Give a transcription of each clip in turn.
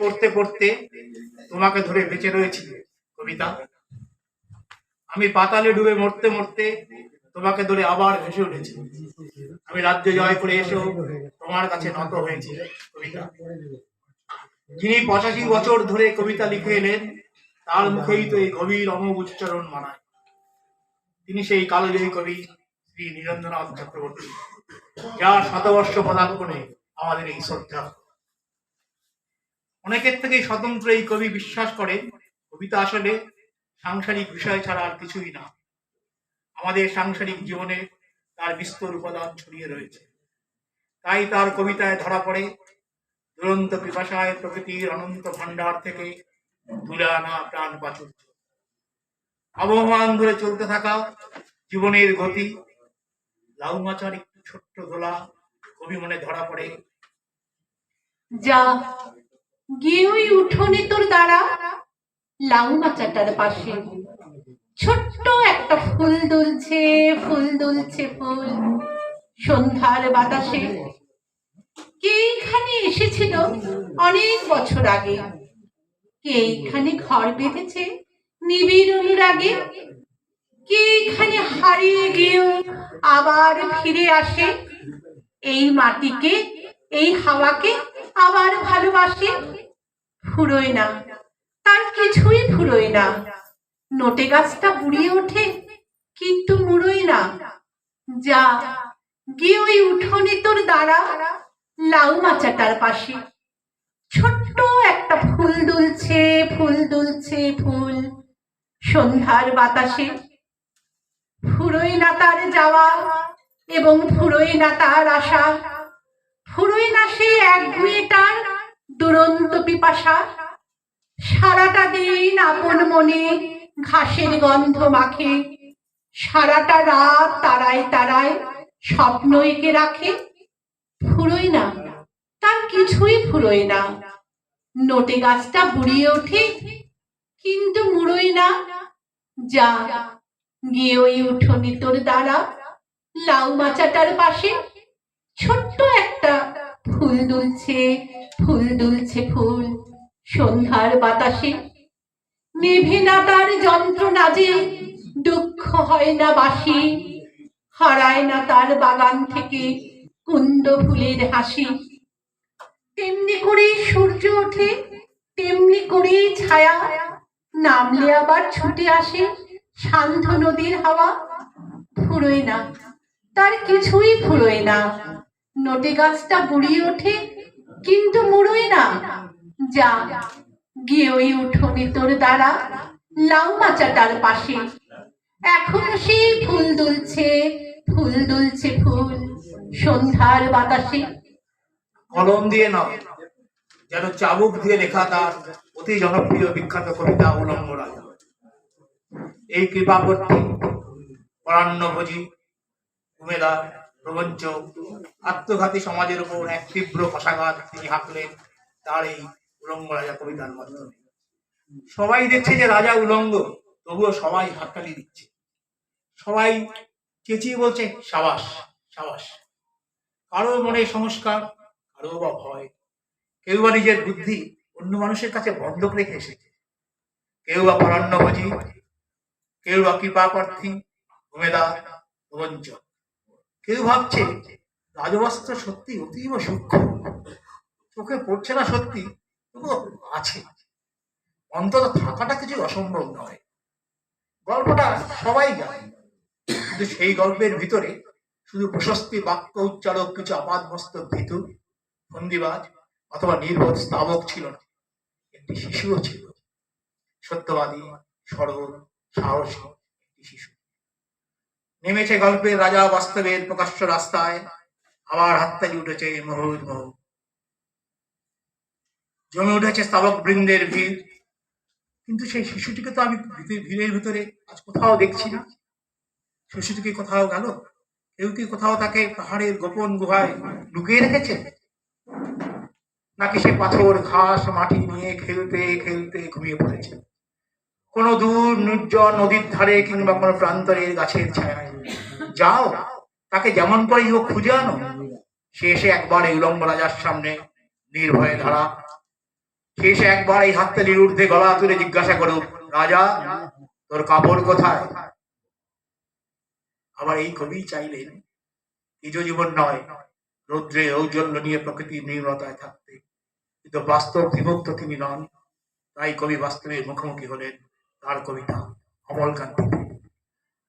পড়তে পড়তে তোমাকে ধরে বেঁচে রয়েছি, কবিতা। আমি পাতালে ডুবে মরতে মরতে তোমাকে ধরে আবার ভেসে উঠেছি। আমি রাজ্য জয় করে এসেও তোমার কাছে নত হয়েছি, কবিতা। যিনি পঁচাশি বছর ধরে কবিতা লিখে এলেন, তার মুখেই তো এই গভীর অমোঘ উচ্চারণ মানায়। তিনি সেই কালজয়ী কবি শ্রী নীরেন্দ্রনাথ চক্রবর্তী, যার শতবর্ষ পদার্পণে আমাদের এই শ্রদ্ধা। অনেকের থেকেই স্বতন্ত্র এই কবি বিশ্বাস করে কবিতা আসলে সাংসারিক বিষয় ছাড়া আর কিছুই না। আমাদের সাংসারিক জীবনে তার বিস্তর উপাদান ছড়িয়ে রয়েছে। তাই তার কবিতায় ধরা পড়ে, দুরন্ত পিপাসায় প্রকৃতির অনন্ত ভাণ্ডার থেকে তুলে আনা প্রাণ প্রাচুর্য। আবহমান ধরে চলতে থাকা জীবনের গতি লাউ মাচার একটু ছোট্ট দোলা কবি মনে ধরা পড়ে। যা গিয়ে ওই উঠোনে তোর দ্বারা লাউ মাচাটার পাশে। ছোট্ট একটা ফুল দুলছে ফুল দুলছে ফুল। সন্ধ্যার বাতাসে। কে এখানে এসেছিল অনেক বছর আগে? কে এখানে ঘর বেঁধেছে নিবিড় অনুরাগে? কে এখানে হারিয়ে গিয়েও আবার ফিরে আসে? এই মাটিকে, এই হাওয়াকে আবার ভালোবাসে? ফুরোয় না। তার কিছুই ফুরোয় না। নোটে গাছটা বুড়িয়ে ওঠে, কিন্তু মুড়োয় না। যা, গিয়ে ওই উঠোনে তোর দ্বারা লাউ মাচাটার পাশে। ছোট্ট একটা ফুল দুলছে ফুল দুলছে ফুল। সন্ধ্যার বাতাসে ফুরোয় না তার যাওয়া, এবং ফুরোয় না তার আশা ফুরোয় না সে এক গুয়েটার, দুরন্ত পিপাসা। সারাটা দিন আপন মনে ঘাসের গন্ধ মাখে। সারাটা রাত তারায় তারায় স্বপ্ন এঁকে রাখে। ফুরোয় না, তার কিছুই ফুরোয় না। নোটে গাছটা বুড়িয়ে ওঠে, কিন্তু মুড়োয় না। যা, গিয়ে ওই উঠোনে তোর দ্বারা। লাউ মাচাটার পাশে ছোট্ট একটা ফুল দুলছে ফুল দুলছে ফুল। সন্ধ্যার বাতাসে নেভে না তার যন্ত্রণা যে দুঃখ হয় না বাসি, হারায় না তার বাগান থেকে কুন্দ ফুলের হাসি। তেমনি করেই সূর্য ওঠে, তেমনি করেই ছায়া। নামলে আবার ছুটে আসে শান্ত নদীর হাওয়া। ফুরোয় না, তার কিছুই ফুরোয় না। নোটে গাছটা বুড়িয়ে ওঠে, কিন্তু মুড়োয় না। যা, গিয়ে ওই উঠোনে তোর দ্বারা লাউ মাচাটার পাশে। এখনও সেই ফুল দুলছে ফুল দুলছে ফুল সন্ধ্যার বাতাসে। কলম দিয়ে নয় যেন চাবুক দিয়ে লেখা তার অতি জনপ্রিয় বিখ্যাত কবিতা উলঙ্গ রাজা। এই কৃপাবর্তী পরাণ্যভোজী উমেদার প্রবঞ্চ আত্মঘাতী সমাজের উপর এক তীব্র কষাঘাত তিনি হাঁকলেন তার এই উলঙ্গ রাজা কবিতার মাধ্যমে। সবাই দেখছে যে রাজা উলঙ্গ, তবুও সবাই হাততালি দিচ্ছে। সবাই চেঁচিয়ে বলছে, সাবাস সাবাস। কারও মনে সংস্কার, কারও বা ভয়। কেউ বা নিজের বুদ্ধি অন্য মানুষের কাছে বন্ধক রেখে এসেছে। কেউ বা পরান্নভোজী, কেউ বা কৃপা প্রার্থী উমেদা রোঞ্চক কেউ ভাবছে রাজবস্ত্র সত্যি অতীব সূক্ষ্ম। চোখে পড়ছে না সত্যি, তবুও আছে। অন্তত থাকাটা কিছু অসম্ভব নয়। গল্পটা সবাই জানে। কিন্তু সেই গল্পের ভিতরে শুধু প্রশস্তি, বাক্য উচ্চারক, কিছু আপাদ মস্তক, ভীতু ফন্দিবাজ অথবা নির্বোধ স্তাবক ছিল না। একটি শিশুও ছিল। সত্যবাদী, সরল, সাহসী একটি শিশু। নেমেছে গল্পের রাজা বাস্তবের প্রকাশ্য রাস্তায়। আবার হাততালি উঠেছে মহুদ মহু। জমে উঠেছে স্তাবক বৃন্দের ভিড়। কিন্তু সেই শিশুটিকে তো আমি ভিড়ের ভিতরে আজ কোথাও দেখছি না। শিশুটিকে কোথাও গেল? কেউ কি কোথাও তাকে পাহাড়ের গোপন গুহায় লুকিয়ে রেখেছে? নাকি সে পাথর, ঘাস, মাটি নিয়ে খেলতে খেলতে ঘুমিয়ে পড়েছে? কোনো দূর, নির্জন নদীর ধারে কিংবা কোনো প্রান্তরের গাছের ছায়ায়। যাও, তাকে যেমন করে হোক খুঁজে আনো। এসে একবার এই উলঙ্গ রাজার সামনে নির্ভয়ে ধরা শেষে একবার এই হাততালির ঊর্ধ্বে গলা তুলে জিজ্ঞাসা করুক রাজা, তোর কাপড় কোথায়? আবার এই কবি চাইলেন নিজ জীবন নয়, রৌদ্রে ঔজ্জ্বল্য নিয়ে প্রকৃতির নির্মতায় থাকতে। কিন্তু বাস্তব বিভক্ত তিনি নন। তাই কবি বাস্তবের মুখোমুখি হলেন তার কবিতা অমলকান্তিতে।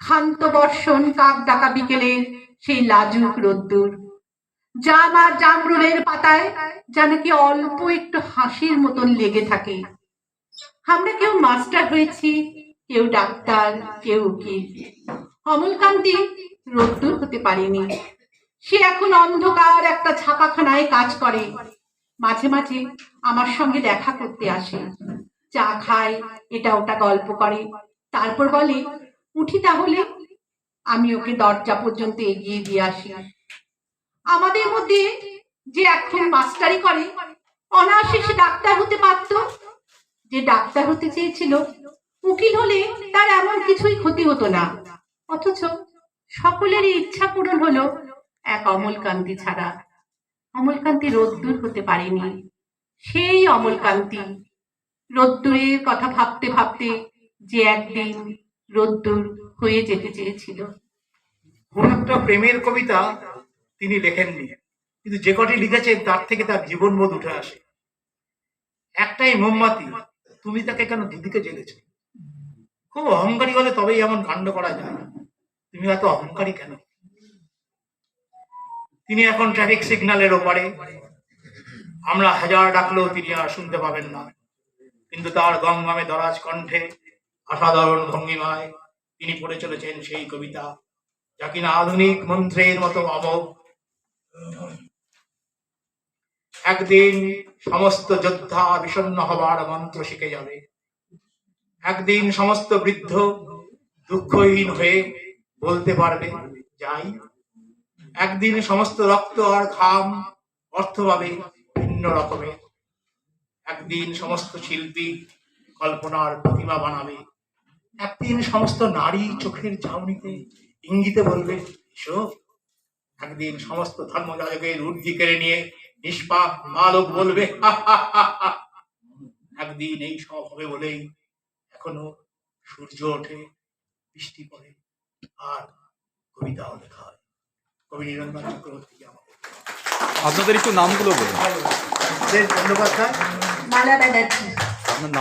ক্ষান্ত বর্ষণ কাক ডাকা বিকেলে সেই লাজুক রোদ্দুর। জাম আর জামরুলের পাতায় যেন কি অল্প একটু হাসির মতন লেগে থাকে। আমরা কেউ মাস্টার হয়েছি, কেউ ডাক্তার, কেউ উকিল। অমলকান্তি রোদ্দুর হতে পারেনি। সে এখন অন্ধকার একটা ছাপাখানায় কাজ করে। মাঝে মাঝে আমার সঙ্গে দেখা করতে আসে। চা খায়, এটা ওটা গল্প করে। তারপর বলে উঠি তাহলে আমি ওকে দরজা পর্যন্ত এগিয়ে দিয়ে আসি। আমাদের মধ্যে যে এখন মাস্টারি করে, অনায়াসে সে ডাক্তার হতে পারত যে ডাক্তার হতে চেয়েছিল, উকিল হলে তার এমন কিছুই ক্ষতি হতো না। অথচ সকলেরই ইচ্ছা পূরণ হলো এক অমলকান্তি ছাড়া। অমলকান্তি রোদ্দুর হতে পারেনি। সেই অমলকান্তি রোদ্দুরের কথা ভাবতে ভাবতে যে একদিন রোদ্দুর হয়ে যেতে চেয়েছিল। একটা প্রেমের কবিতা তিনি লেখেননি। কিন্তু যে কটি লিখেছেন, তার থেকে তার জীবনবোধ উঠে আসে। একটাই মোমবাতি, তুমি তাকে কেন দুদিকে জ্বেলেছ? খুব অহংকারী হলে তবেই এমন কাণ্ড করা যায়। তুমি এত অহংকারী কেন? তিনি এখন ট্রাফিক সিগন্যালের ওপারে। আমরা হাজার ডাকলেও তিনি আর শুনতে পাবেন না। কিন্তু তার গঙ্গামে দরাজ কণ্ঠে অসাধারণ ভঙ্গিমায় তিনি পড়ে চলেছেন সেই কবিতা, যা কিনা আধুনিক মন্ত্রের মতো অমোঘ। একদিন সমস্ত যোদ্ধা বিষণ্ণ হবার মন্ত্র শিখে যাবে। একদিন সমস্ত বৃদ্ধ দুঃখহীন হয়ে বলতে পারবে, যাই। একদিন সমস্ত রক্ত আর ঘাম অর্থ পাবে ভিন্ন রকমের। একদিন সমস্ত শিল্পী কল্পনার প্রতিমা বানাবে। একদিন সমস্ত নারী চোখের চাউনিতে ইঙ্গিতে বলবে এসো। একদিন সমস্ত ধর্মযাজকের ঊর্ধ্বি কেড়ে নিয়ে নিষ্পাপ বালক বলবে। একদিন এই সব হবে বলেই এখনও সূর্য ওঠে বৃষ্টি পড়ে আর কবিতাও লেখা হয়। কবি নিরঞ্জন চক্রবর্তী আমাকে আপনাদের একটু নামগুলো বলুন। ধন্যবাদ স্যার। মালা ব্যানার্জি। আপনার নাম